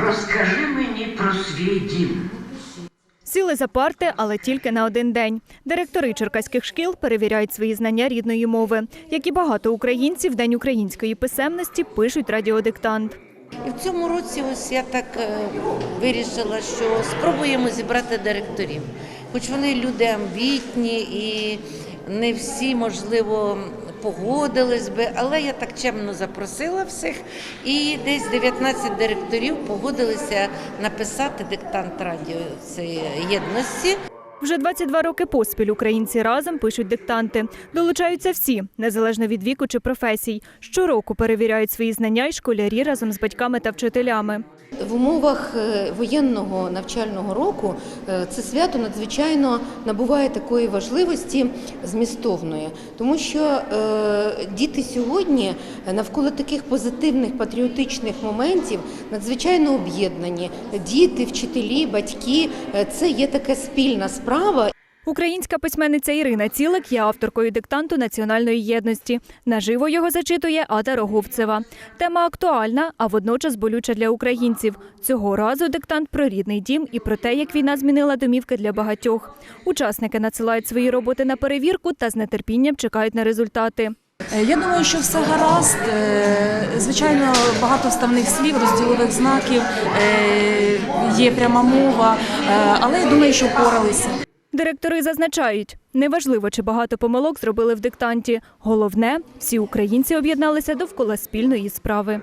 Розкажи мені про свій дім. Сіли за парти, але тільки на один день. Директори черкаських шкіл перевіряють свої знання рідної мови. Як і багато українців, в День української писемності пишуть радіодиктант. І в цьому році ось я так е, вирішила, що спробуємо зібрати директорів. Хоч вони люди амбітні і не всі, можливо, погодились би, але я так чемно запросила всіх, і десь 19 директорів погодилися написати диктант радіо цієї єдності. Вже 22 роки поспіль українці разом пишуть диктанти. Долучаються всі, незалежно від віку чи професій. Щороку перевіряють свої знання й школярі разом з батьками та вчителями. В умовах е, воєнного навчального року е, це свято надзвичайно набуває такої важливості змістовної, тому що е, діти сьогодні навколо таких позитивних патріотичних моментів надзвичайно об'єднані. Діти, вчителі, батьки це є така спільна справа. Українська письменниця Ірина Цілик є авторкою диктанту національної єдності. Наживо його зачитує Ада Роговцева. Тема актуальна, а водночас болюча для українців. Цього разу диктант про рідний дім і про те, як війна змінила домівки для багатьох. Учасники надсилають свої роботи на перевірку та з нетерпінням чекають на результати. Е, Я думаю, що все гаразд. Е, Звичайно, багато вставних слів, розділових знаків, е, є пряма мова, але я думаю, що впоралися. Директори зазначають, неважливо, чи багато помилок зробили в диктанті. Головне, всі українці об'єдналися довкола спільної справи.